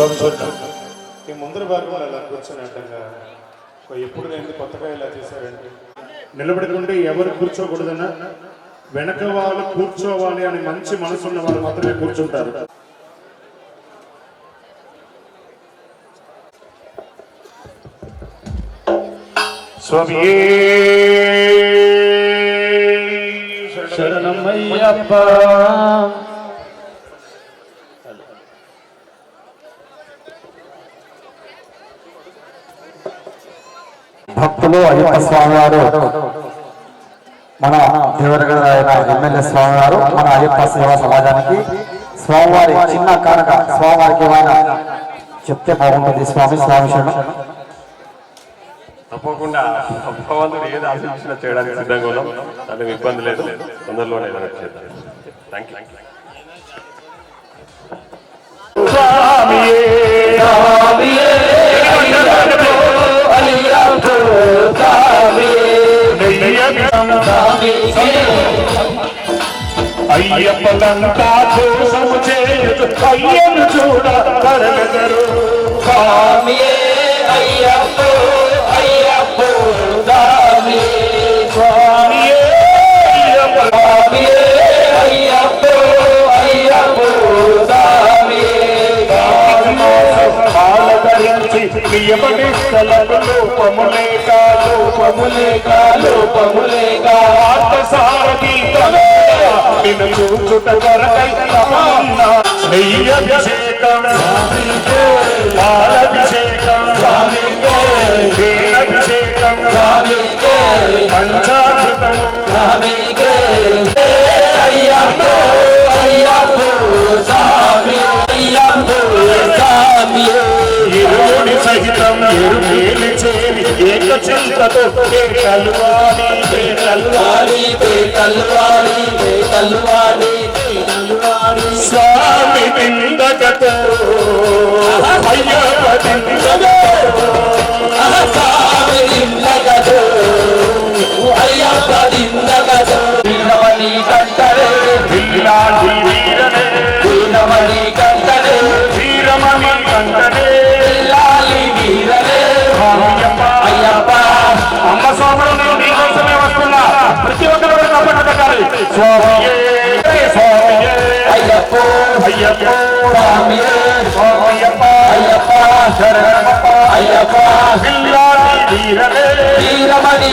స్వామి చూద్దాం ఈ ముందర భాగంలో అలా కూర్చొని అంటాగా ఎప్పుడు నేను కొత్తగా ఇలా చేశారంటే నిలబడుకుంటే ఎవరు కూర్చోకూడదన్నా వెనక వాళ్ళు కూర్చోవాలి అని మంచి మనసు ఉన్న వాళ్ళు మాత్రమే కూర్చుంటారు. స్వామి. శరణమయ్యప్ప భక్తులు అయ్యప్ప స్వామి వారు మన దేవరగడ ఎమ్మెల్యే స్వామి వారు మన అయ్యప్ప సేవా సమాజానికి స్వామివారి చిన్న కానుక స్వామివారికి ఏమైనా చెప్తే బాగుంటుంది స్వామి స్వామి తప్పకుండా భగవంతుడు ఏది ఆశించినా చేయడానికి సిద్ధంగా ఉన్నాం. దానికి ఇబ్బంది లేదు. తొందరలోనే ఏదైనా చేద్దాం. థ్యాంక్ యూ అయ్యప్పలంతా దోషము చేయదు అయ్యను చూడ కరగరు స్వామియే పాలకరించి నియమని స్థలము లోపములే లోపములే లోపములే ఆత్మసారథి నిన్ను చూచుట కొరకై తమన్నా నెయ్యభిషేకం పాలభిషేకం. అభిషేకం పంచామృతము ఇరుముడి సహితం ఎరుమేలి చేరి ఏక చింతతో కలువాలి స్వామి నిందగతో అయ్యప్ప నిందగతో పెట్టాలి స్వామియే స్వామియే అయ్యప్ప అయ్యప్ప స్వామయ్యప్ప అయ్యప్ప శరణమప్ప అయ్యప్ప పిల్లాడి వీరనే వీరమణి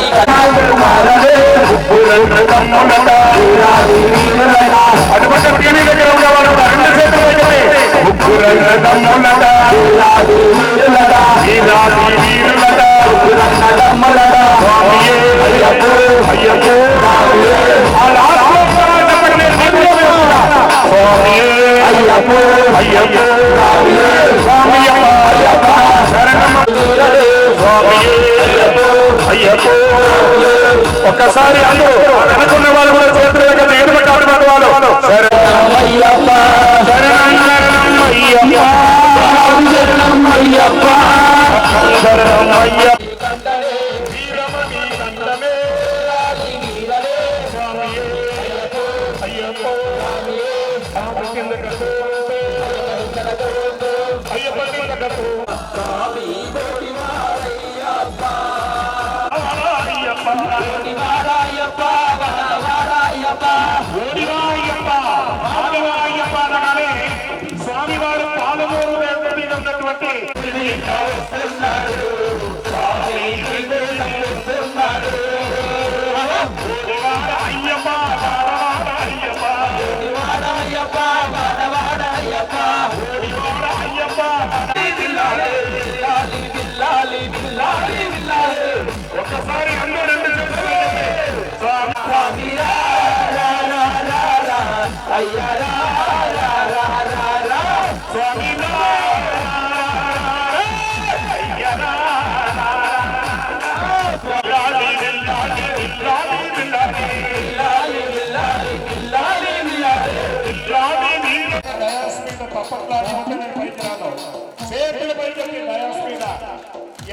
అటువంటి ప్రియని దగ్గర ఉన్నవాడు రెండు చేతులు పెట్టండి ముగ్గురంగ తమ్ములట వీరాది వీరులట స్వామియే అయ్యప్పో అయ్యప్పో ఆ లాస్ట్ ఒక్కసారి ఒక్కసారి అందరూ అనుకున్న వాళ్ళు కూడా చేతులు దగ్గర ఎదురు కాపాడు వాళ్ళు? శరణమయ్యప్ప శరణం శరణం 아.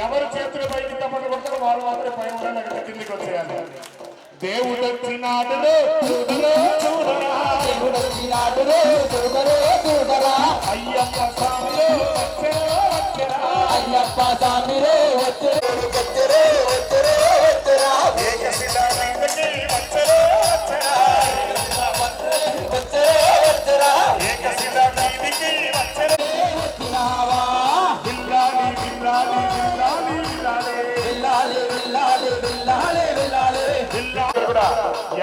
ఎవరు చేతులు బయటికి తప్పటి కొడతారో వారు మాత్రమే పై ఊరని కిందికి వచ్చేయాలి. దేవుడు వచ్చినాడు అయ్యప్ప స్వామి వచ్చే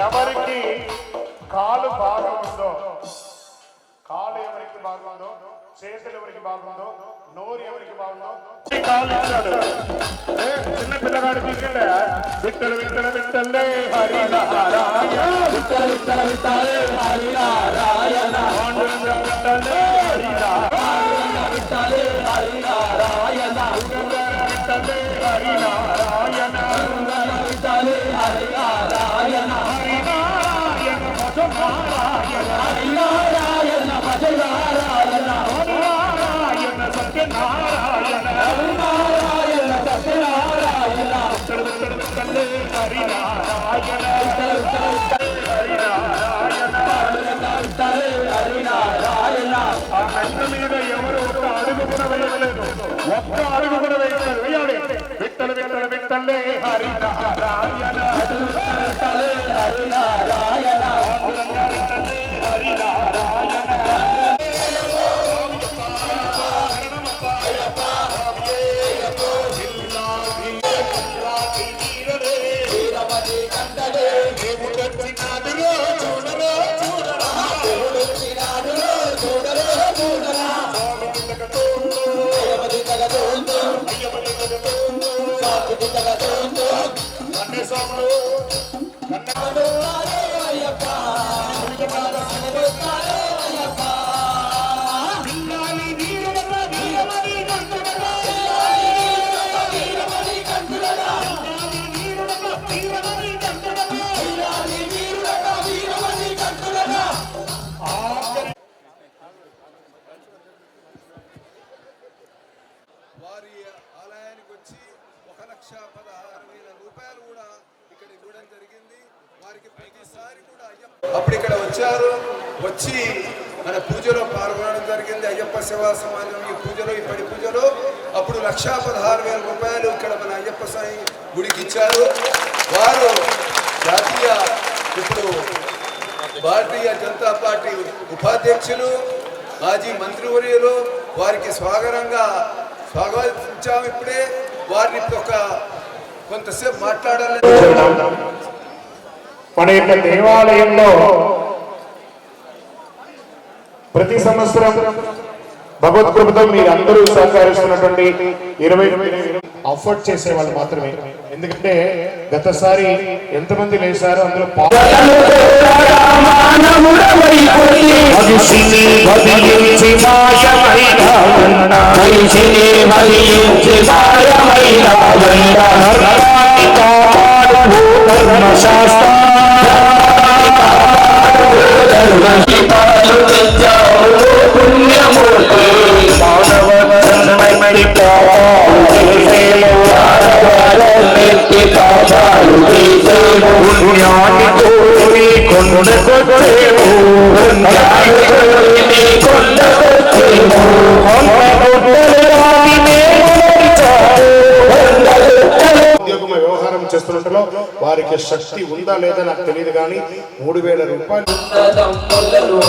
ఎవరికి కాలు బాగా ఉందో కాలు ఎవరికి బాగుందో చేతులు ఎవరికి బాగుందో నోరు ఎవరికి బాగుందో ఈ కాలు ఇచ్చాడు ఏ, చిన్న పిల్లగాడు తీసుకెళ్ళా విట్టలు విట్టలు విట్టలే హరి నారాయణ విట్టలు విట్టలు విట్టలే హరి నారాయణ పాండురంగ విట్టలే హరి నారాయణ వారి ఆలయానికి వచ్చి ఒక లక్ష పదహారు వేల రూపాయలు కూడా ఇక్కడ ఇవ్వడం జరిగింది. వారికి ప్రతిసారి కూడా అయ్యప్ప అప్పుడు ఇక్కడ వచ్చారు. వచ్చి మన పూజలో పాల్గొనడం జరిగింది. అయ్యప్ప సేవా సమాజం ఈ పూజలో ఈ పడి పూజలో. అప్పుడు లక్షా పదహారు వేల రూపాయలు ఇక్కడ మన అయ్యప్ప సాయి గుడికి ఇచ్చారు. వారు జాతీయ ఇప్పుడు భారతీయ జనతా పార్టీ ఉపాధ్యక్షులు మాజీ మంత్రివర్యులు వారికి స్వాగతంగా స్వాగతించాము ఇప్పుడే. వారిని ఒక కొంతసేపు మాట్లాడాలని మన యొక్క దేవాలయంలో ప్రతి సంవత్సరం భగవద్కృపతో మీరు అందరూ సహకరిస్తున్నటువంటి ఇరవై అఫోర్డ్ చేసే వాళ్ళు మాత్రమే ఎందుకంటే గతసారి ఎంతమంది లేచారో అందులో కొండ వదిలించి కొండ గుట్టలు వారికి శక్తి ఉందా లేదా నాకు తెలియదు కానీ మూడు వేల రూపాయలు. తమ్ములను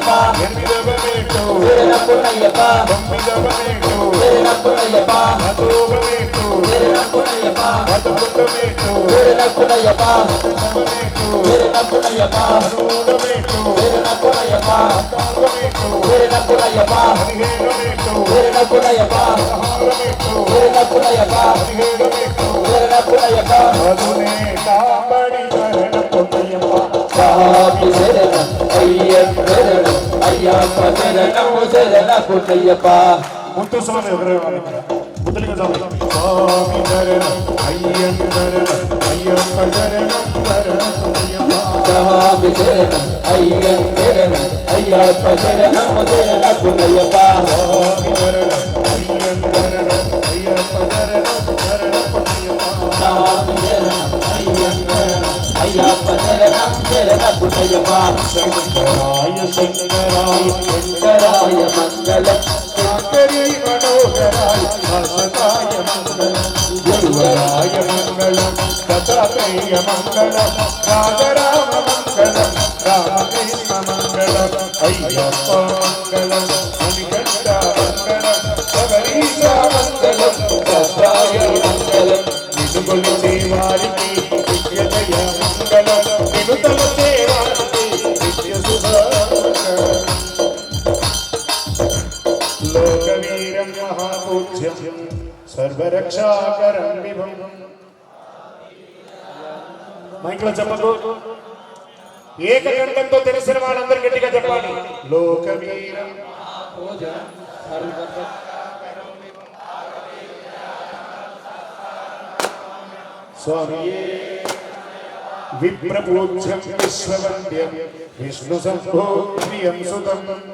పదకొండవ మేటు శరణపునయ్యప్ప పదవ మేటు శరణపునయ్యప్ప పదమూడవ మేటు శరణపునయ్యప్ప పదహారవ మేటు శరణపునయ్యప్ప పదిహేడవ మేటు శరణపునయ్యప్ప పదహారవ మేటు శరణపునయ్యప్ప పదిహేడవ మేటు శరణపునయ్యప్ప అదునే కాబడి శరణ పొందయ్యప్ప స్వామి శరణం అయ్యప్ప శరణం అయ్యప్ప శరణము శరణపునయ్యప్ప ముత్తు స్వామి ఎవరు ముద్దులింగ స్వామి స్వామి శరణం అయ్యప్ప శరణం అయ్యప్ప శరణం శరణం పొందయ్యప్ప స్వామి శరణం అయ్యప్ప శరణం అయ్యప్ప శరణము శరణపునయ్యప్ప స్వామి శరణం శంకరాయ శంకరాయ శంకరాయ శంకరాయ మంగళం శంకరీ మనోహరాయ హసతాయ మంగళం గురువరాయ మంగళ దత్తాత్రేయ మంగళ రాజరామ మంగళ రామకృష్ణ మంగళ అయ్యప్ప మంగళ రక్షాకరం విభం. మైంట్లో చెప్పదు ఏకకంఠంతో తెలిసిన వాళ్ళందరూ గట్టిగా చెప్పాలి. లోకవీరం. స్వామి విప్రపూజ్యం విశ్వవంద్యం విష్ణు సంభో ప్రియం సుతం.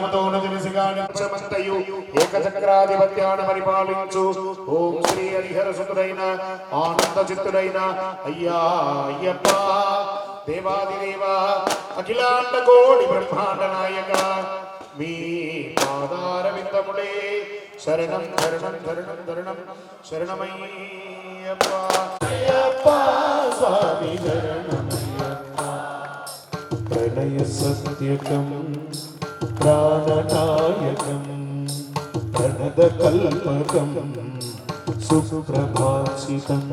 తెలిసిగానించమంతయు ఏకచక్రాధిపత్యాన్ని పరిపాలించు. ఓం శ్రీ హరిహర సుతుడైన ఆనంద చిత్తుడైన అయ్యా అయ్యప్ప దేవాదిదేవ అఖిలాండ కోడి బ్రహ్మాండ నాయక మీ పాదార విందములే శరణం శరణం శరణం శరణం శరణమయ్యప్ప. స్వామి శరణమయ్యప్ప. ప్రణయ సత్యకం ప్రాణనాయకం ప్రణద కల్పకం సుప్రభాషితం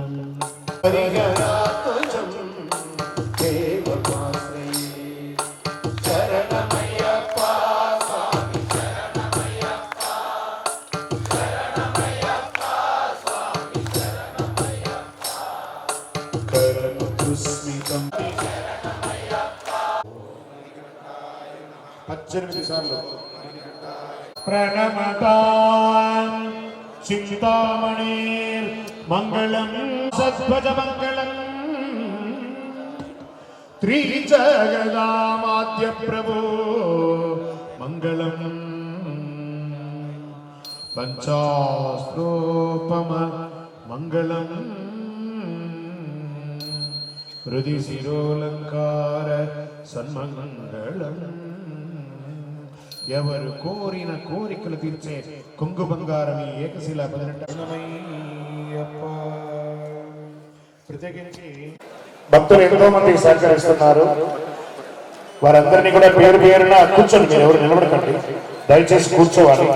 प्रणमतां चिन्तामणेर् मङ्गलं सद्भजमङ्गलम् त्रिजगदामाद्यप्रभो मङ्गलम् पञ्चास्त्रोपम मङ्गलम् हृदि शिरोलङ्कार सन्मङ्गलम् ఎవరు కోరిన కోరికలు తీర్చే కొంగు బంగారం ఈ ఏకశిల ప్రత్యేకించి భక్తులు ఎంతో మంది సహకరిస్తున్నారు. వారందరినీ కూడా పేరు పేరున కూర్చోండి మీరు ఎవరు నిలబడకండి. దయచేసి కూర్చోవాలి.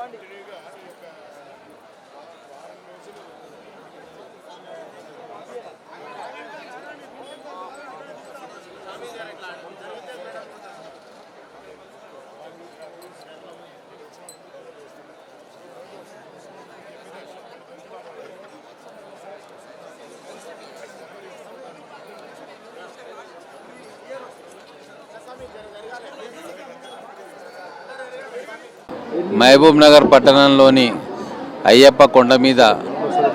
వాండి మహబూబ్ నగర్ పట్టణంలోని అయ్యప్ప కొండ మీద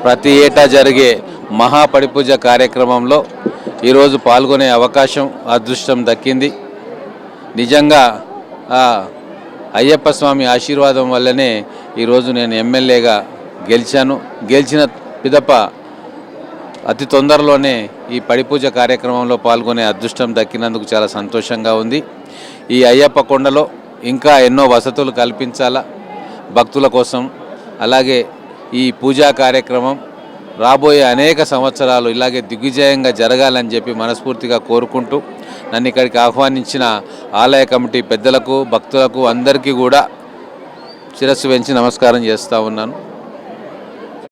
ప్రతి ఏటా జరిగే మహాపడిపూజ కార్యక్రమంలో ఈరోజు పాల్గొనే అవకాశం అదృష్టం దక్కింది. నిజంగా అయ్యప్ప స్వామి ఆశీర్వాదం వల్లనే ఈరోజు నేను ఎమ్మెల్యేగా గెలిచాను. గెలిచిన పిదప అతి తొందరలోనే ఈ పడిపూజ కార్యక్రమంలో పాల్గొనే అదృష్టం దక్కినందుకు చాలా సంతోషంగా ఉంది. ఈ అయ్యప్ప కొండలో ఇంకా ఎన్నో వసతులు కల్పించాలా భక్తుల కోసం. అలాగే ఈ పూజా కార్యక్రమం రాబోయే అనేక సంవత్సరాలు ఇలాగే దిగ్విజయంగా జరగాలని చెప్పి మనస్ఫూర్తిగా కోరుకుంటూ నన్ను ఇక్కడికి ఆహ్వానించిన ఆలయ కమిటీ పెద్దలకు భక్తులకు అందరికీ కూడా శిరస్సు వెంచి నమస్కారం చేస్తూ ఉన్నాను.